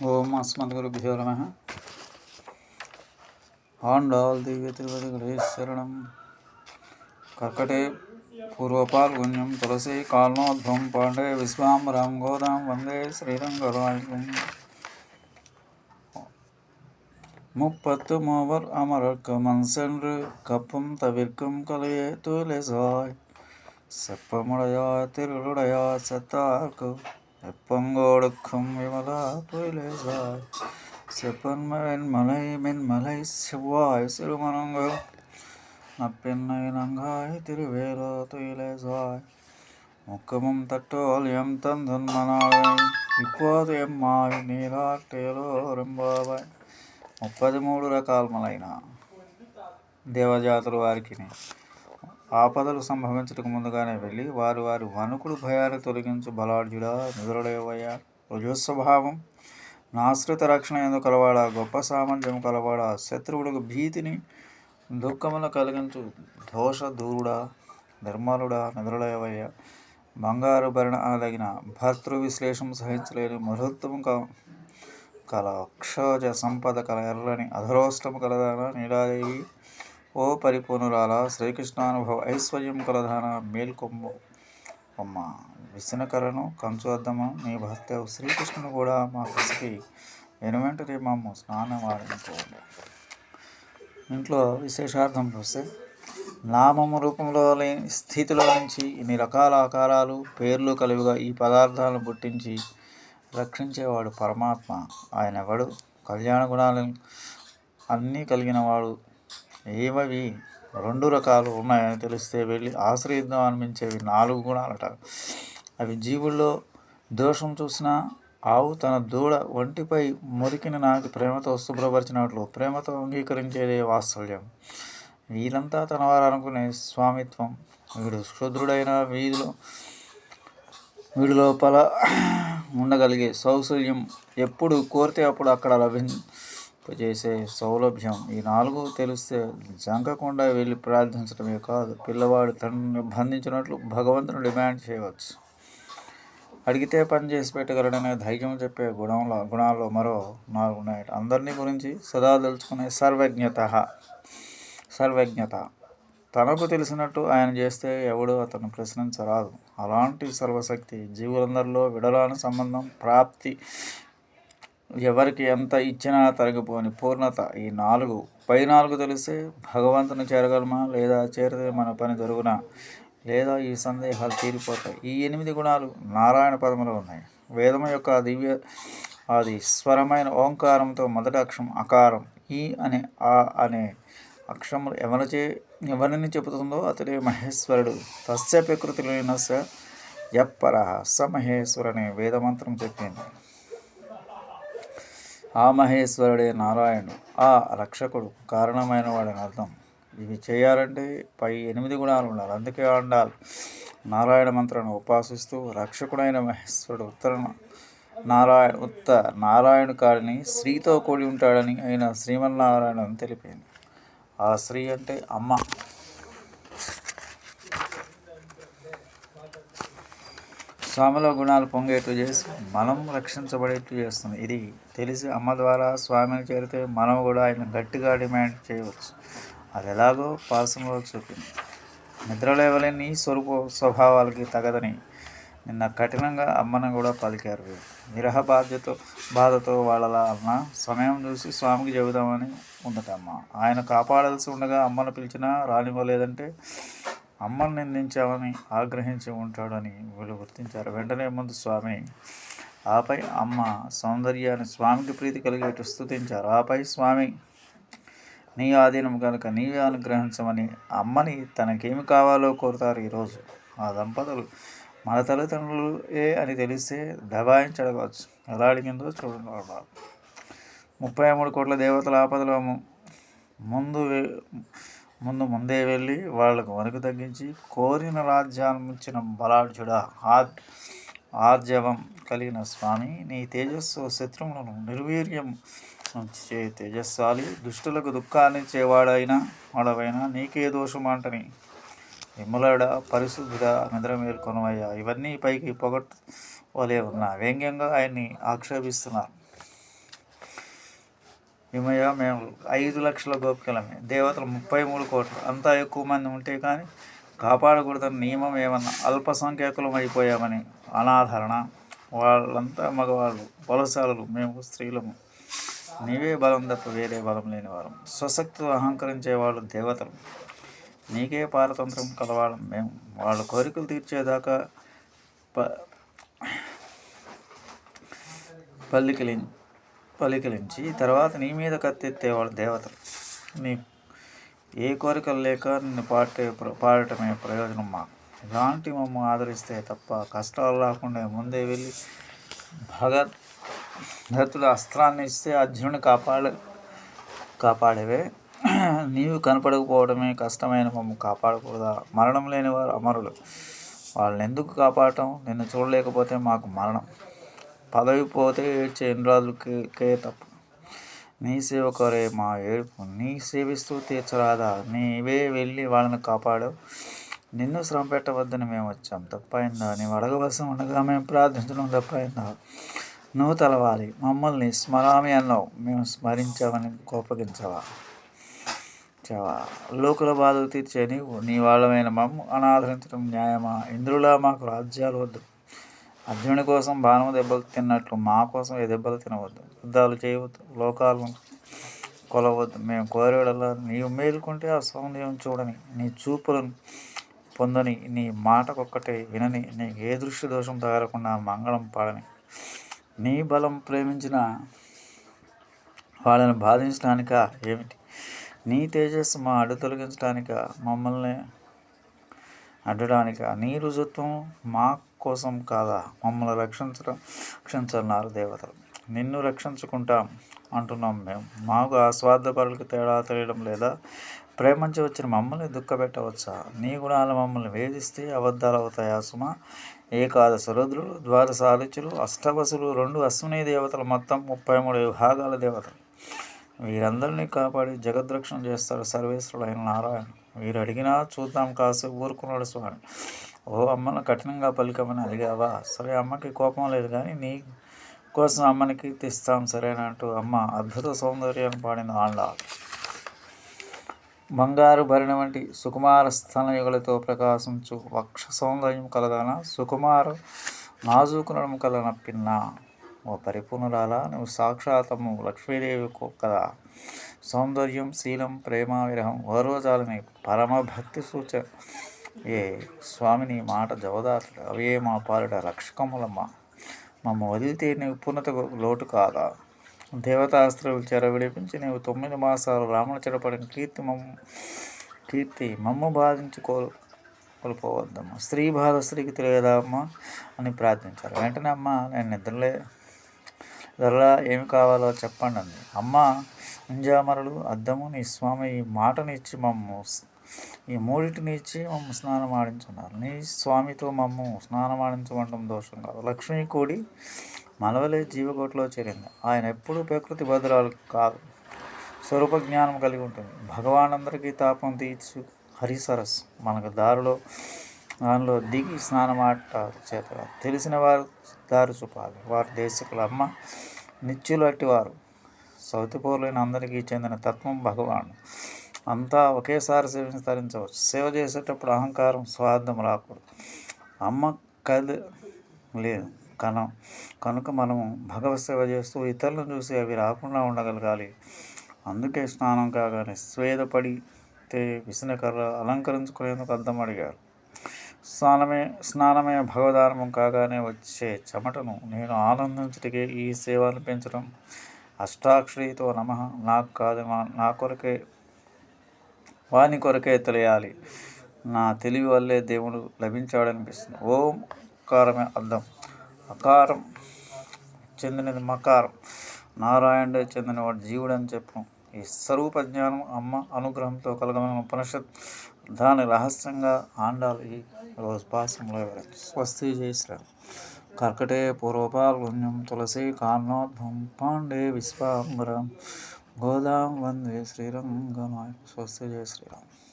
ஓம் அஸ்மத்குருபியோ நம. ஆண்டாள் திவ்ய திருவதிகளே சரணம். கர்க்கடே பூர்வபால்குண்யம் துளசி கால்நோத்வம் பாண்டே விஸ்வாம்பரம் கோதாம் வந்தே ஸ்ரீரங்கராயும் முப்பத்து மூவர் அமரர்க்கு மண் சென்று கப்பும் தவிர்க்கும் கலையே தூலேசாய் செப்பமுடையாய் திருளுடையாய் செத்தார்க்கு எப்பங்கோடுக்கும் விமலா துயிலெசாய் செப்பன்மன் மலை மென்மலை செவ்வாய் சிறுமணங்கள் நப்பெண்ணை நங்காய் திருவேலோ துயிலெசாய் முக்கமும் தட்டோல் எம் தந்தன் மனாவை இப்போது எம்மாய் நீராட்டேலோ రెంబాబాయ్ ముప్పది మూడు రకాలములైన దేవజాతుల వారికి ఆపదలు సంభవించటకు ముందుగానే వెళ్ళి వారు వారి వణుకుడు భయాన్ని తొలగించు బలాఢ్యుడా నిద్రలేవయ్యా. రుజుస్వభావం నాశ్రిత రక్షణ ఎందుకు కలవాడా గొప్ప సామర్థ్యం కలవాడా శత్రువులకు భీతిని దుఃఖమును కలిగించు దోష దూరుడా నిర్మలుడా నిద్రలేవయ్య. బంగారు భరణ అనదగిన భర్తృ విశ్లేషం సహించలేని మహోత్తము కల అక్షోజ సంపద కల ఎర్రని అధరోష్టము కలదాన నీలాదేవి. ఓ పరిపూర్ణురాల శ్రీకృష్ణానుభవ ఐశ్వర్యం కలధాన మేల్కొమ్ము. అమ్మ విసనకరను కంచు అద్దము నీ భర్త శ్రీకృష్ణుడు కూడా మా కసికి వెనువెంటనే మాము స్నానం ఆడించుకోండి ఇంట్లో విశేషార్థం చూస్తే నామము రూపంలో లేని స్థితిలో నుంచి ఇన్ని రకాల ఆకారాలు పేర్లు కలివిగా ఈ పదార్థాలను పుట్టించి రక్షించేవాడు పరమాత్మ. ఆయన ఎవడు? కళ్యాణ గుణాలు అన్నీ కలిగినవాడు ఏమవి? ఏవవి రెండు రకాలు ఉన్నాయని తెలిస్తే వెళ్ళి ఆశ్రయిద్దాం అనిపించేవి నాలుగు గుణాలట. అవి జీవుల్లో దోషం చూసినా ఆవు తన దూడ ఒంటిపై మురికిని నాకు ప్రేమతో శుభ్రపరిచినట్లు ప్రేమతో అంగీకరించేదే వాత్సల్యం. వీళ్ళంతా తన వారు అనుకునే స్వామిత్వం. వీడు శుద్రుడైన వీధిలో వీడి లోపల ఉండగలిగే సౌశల్యం ఎప్పుడు కోరితే అప్పుడు అక్కడ లభించ చేసే సౌలభ్యం. ఈ నాలుగు తెలిస్తే జంకకుండా వెళ్ళి ప్రార్థించడమే కాదు పిల్లవాడు తండ్రిని బంధించినట్లు భగవంతుని డిమాండ్ చేయవచ్చు. అడిగితే పని చేసి పెట్టగలడనే ధైర్యం చెప్పే గుణంలో గుణాల్లో మరో నాలుగు ఉన్నాయి. అందరినీ గురించి సదా తెలుసుకునే సర్వజ్ఞత. సర్వజ్ఞత. తనకు తెలిసినట్టు ఆయన చేస్తే ఎవడు అతను ప్రశ్నించరాదు. అలాంటి సర్వశక్తి జీవులందరిలో విడలాని సంబంధం ప్రాప్తి ఎవరికి ఎంత ఇచ్చినా తరగిపోని పూర్ణత ఈ నాలుగు. పై నాలుగు తెలిస్తే భగవంతుని చేరగలమా? లేదా చేరితే మన పని జరుగునా? లేదా ఈ సందేహాలు తీరిపోతాయి? ఈ ఎనిమిది గుణాలు నారాయణ పదములో ఉన్నాయి. వేదం యొక్క దివ్య అది స్వరమైన ఓంకారంతో మొదటి అక్షరం అకారం. ఈ అనే ఆ అనే అక్షరములు ఎవరిచే ఎవరిని చెబుతుందో అతడే మహేశ్వరుడు. తస్య ప్రకృతి లేనస యప్పర స మహేశ్వరుని వేదమంత్రం చెప్పింది. ఆ మహేశ్వరుడే నారాయణుడు ఆ రక్షకుడు కారణమైన వాడని అర్థం. ఇవి చేయాలంటే పై ఎనిమిది గుణాలు ఉండాలి. అందుకే అండాలి. నారాయణ మంత్రాన్ని ఉపాసిస్తూ రక్షకుడైన మహేశ్వరుడు ఉత్తర నారాయణ ఉత్త నారాయణ కాడిని శ్రీతో కూడి ఉంటాడని అయిన శ్రీమన్నారాయణ తెలిపింది. ఆ స్త్రీ అంటే అమ్మ. స్వామిలో గుణాలు పొంగేట్టు చేసి మనం రక్షించబడేట్టు చేస్తుంది. ఇది తెలిసి అమ్మ ద్వారా స్వామిని చేరితే మనం కూడా ఆయన గట్టిగా డిమాండ్ చేయవచ్చు. అది ఎలాగో పాసంలో చూపింది. నిద్రలేవలేని స్వరూప స్వభావాలకి తగదని నిన్న కఠినంగా అమ్మను కూడా పలికారు నిరహ బాధ్యతో బాధతో వాళ్ళలా అన్న సమయం చూసి స్వామికి చెబుదామని ఉండటమ్మ ఆయన కాపాడాల్సి ఉండగా అమ్మను పిలిచినా రానివ్వలేదంటే అమ్మను నిందించామని ఆగ్రహించి ఉంటాడని వీళ్ళు గుర్తించారు. వెంటనే ముందు స్వామి ఆపై అమ్మ సౌందర్యాన్ని స్వామికి ప్రీతి కలిగేట్టు స్థుతించారు ఆపై స్వామి నీ ఆధీనం కనుక నీవే అనుగ్రహించమని అమ్మని తనకేమి కావాలో కోరుతారు ఈరోజు. ఆ దంపతులు మన తల్లిదండ్రులు ఏ అని తెలిస్తే దబాయించడవచ్చు ఎలా అడిగిందో చూడండి ముప్పై మూడు కోట్ల దేవతల ఆపదలో ముందు ముందు ముందే వెళ్ళి వాళ్ళకు వణుకు తగ్గించి కోరిన రాజ్యాన్ని ఇచ్చిన బలాఢ్యుడా ఆర్ ఆర్జవం కలిగిన స్వామి. నీ తేజస్సు శత్రువులను నిర్వీర్యం చే తేజస్సాలి. దుష్టులకు దుఃఖాన్ని చేవాడైనా వాడవైనా నీకే దోషమంటని విమలడ పరిశుద్ధుడ నిద్రమేల్కొనవయ్యా ఇవన్నీ పైకి పొగట్ వలే ఉన్నా. వ్యంగ్యంగా ఆయన్ని ఆక్షేపిస్తున్నారు విమయ మేము ఐదు లక్షల గోపికలమే. దేవతలు ముప్పై మూడు కోట్లు. అంతా ఎక్కువ మంది ఉంటే కానీ కాపాడకూడదని నియమం ఏమన్నా అల్పసంఖ్యాకులం అయిపోయామని అనాధరణ వాళ్ళంతా మగవాళ్ళు వలసాలు మేము స్త్రీలము. నీవే బలం తప్ప వేరే బలం లేని వారం. స్వశక్తితో అహంకరించే వాళ్ళు దేవతలు. నీకే పారతంత్రం కలవాళ్ళం మేము. వాళ్ళ కోరికలు తీర్చేదాకా ప పల్లికిలి పలికిలించి తర్వాత నీ మీద కత్తెత్తేవాళ్ళు దేవతలు నీ ఏ కోరికలు లేక నిన్ను పాటే పాడటమే ప్రయోజనం మాకు. ఇలాంటి మమ్మ ఆదరిస్తే తప్ప కష్టాలు రాకుండా ముందే వెళ్ళి భగత్ భక్తుల అస్త్రాన్ని ఇస్తే అర్జునుని కాపాడ కాపాడేవే. నీవు కనపడకపోవడమే కష్టమైన మమ్మ కాపాడకూడదా? మరణం లేని వారు అమరులు. వాళ్ళని ఎందుకు కాపాడటం? నిన్ను చూడలేకపోతే మాకు మరణం. పదవి పోతే ఏడ్చే ఇంద్రాదులకే తప్పు. నీ సేవకరే మా ఏడుపు. నీ సేవిస్తూ తీర్చరాదా? నీవే వెళ్ళి వాళ్ళని కాపాడు నిన్ను శ్రమ పెట్టవద్దని మేము వచ్చాం. తప్పైందా? నీవు అడగవలసి ఉండగా మేము ప్రార్థించడం తప్పైందా? నువ్వు తలవాలి. మమ్మల్ని స్మరామి అన్నావు. మేము స్మరించామని కోపగించవా? చవా. లోకుల బాధలు తీర్చే నీవు. నీ వాళ్ళమైన మమ్ము అనాదరించడం న్యాయమా? ఇంద్రులా మాకు రాజ్యాలు వద్దు. అర్జునుడి కోసం బాణం దెబ్బలు తిన్నట్లు మా కోసం ఏ దెబ్బలు తినవద్దు. యుద్ధాలు చేయవద్దు. లోకాలను కొలవద్దు మేము కోరేడల్లా నీవు మేలుకుంటే ఆ సౌందర్యం చూడని నీ చూపులను పొందని నీ మాటకొక్కటే వినని నీకు ఏ దృష్టి దోషం తగలకుండా మంగళం పాడని నీ బలం ప్రేమించిన వాళ్ళని బాధించడానిక ఏమిటి? నీ తేజస్సు మా అడ్డు తొలగించడానిక మమ్మల్ని అడ్డడానిక నీ రుజుత్వం మా కోసం కాదా? మమ్మల్ని రక్షించడం రక్షించన్నారు దేవతలు. నిన్ను రక్షించుకుంటాం అంటున్నాం మేము. మాకు ఆ స్వార్థపరులకు తేడా తెలియడం లేదా? ప్రేమించి వచ్చిన మమ్మల్ని దుఃఖపెట్టవచ్చా? నీ గుణాలు మమ్మల్ని వేధిస్తే అబద్ధాలు అవుతాయా సుమ? ఏకాదశ రుద్రులు ద్వాదశ అష్టవసులు రెండు అశ్విని దేవతలు మొత్తం ముప్పై మూడు విభాగాల దేవతలు. వీరందరినీ కాపాడి జగద్రక్షణ చేస్తారు సర్వేశ్వరుడైన నారాయణ వీరు అడిగినా చూద్దాం కాసు ఊరుకున్నాడు స్వామి. ఓ అమ్మను కఠినంగా పలికమని అడిగావా సరే అమ్మకి కోపం లేదు కానీ నీ కోసం అమ్మనికి తెస్తాం సరేనంటూ అమ్మ అద్భుత సౌందర్యాన్ని పాడిన ఆండ. బంగారు భరణ వంటి సుకుమార స్థనయుగలతో ప్రకాశించు వక్ష సౌందర్యం కలదాన? సుకుమార నాజూకు నడుము కలన పిన్న ఓ పరిపూర్ణురాలా నువ్వు సాక్షాతము లక్ష్మీదేవి కదా? సౌందర్యం శీలం ప్రేమ విరహం ఓర్వజాలని పరమభక్తి సూచన ఏ స్వామిని మాట జవదాతలు అవే మా పాలిట రక్షకములమ్మ. మమ్మ వదిలితే నీవు పూర్ణత లోటు కాదా? దేవతాస్త్రులు చెర విడిపించి నీవు తొమ్మిది మాసాలు రాముల చెడపడిన కీర్తి మమ్మ కీర్తి మమ్మ బాధించి కోలు స్త్రీ బాధ స్త్రీకి తెలియదా అమ్మ? అని ప్రార్థించారు. వెంటనే అమ్మ నేను నిద్రలే ధరలా ఏమి కావాలో చెప్పండి అంది. అమ్మ అంజామరులు అద్దము నీ స్వామి ఈ మాటను ఇచ్చి మమ్మ ఈ మూడింటిని ఇచ్చి మమ్మ స్నానం ఆడించున్నారు. నీ స్వామితో మమ్ము స్నానం ఆడించమండం దోషం కాదు. లక్ష్మీ కూడి మనవలే జీవకోటిలో చేరింది. ఆయన ఎప్పుడూ ప్రకృతి భద్రాలు కాదు. స్వరూప జ్ఞానం కలిగి ఉంటుంది. భగవాన్ అందరికీ తాపం తీర్చు హరిసరస్ మనకు దారిలో దానిలో దిగి స్నానం ఆట చేత తెలిసిన వారు దారి చూపాలి. వారి దేశకుల అమ్మ నిత్యులు అట్టివారు. సౌతిపోర్లైన అందరికీ చెందిన తత్వం భగవాన్. అంతా ఒకేసారి సేవించవచ్చు తరించవచ్చు. సేవ చేసేటప్పుడు అహంకారం స్వార్థం రాకూడదు. అమ్మ కది లేదు. కన కనుక మనము భగవత్ సేవ చేస్తూ ఇతరులను చూసి అవి రాకుండా ఉండగలగాలి. అందుకే స్నానం కాగానే స్వేదపడితే విసనకర్ర అలంకరించుకునేందుకు అర్థం అడిగారు. స్నానమే స్నానమే భగవదానమం కాగానే వచ్చే చెమటను నేను ఆనందించటికే ఈ సేవను పెంచడం. అష్టాక్షరితో నమ. నాకు కాదు నా కొరకే వాని కొరకే తెలియాలి. నా తెలివి వల్లే దేవుడు లభించాడనిపిస్తుంది. ఓం కారమే అర్థం. అకారం చెందినది మకారం. నారాయణుడే చెందినవాడు జీవుడు అని చెప్పడం ఈ స్వరూప జ్ఞానం అమ్మ అనుగ్రహంతో కలగమైన ఉపనిషత్ దాని రహస్యంగా ఆండాలు ఈ రోజు పాసంలో స్వస్తి చేసిరారు కర్కటే పూర్వపాల్గుణ్యం తులసి కాన్నోద్భం పాండే విశ్వాంబరం. గోదాం వందే శ్రీరంగనాయక స్వస్తి జయ శ్రీరామ్.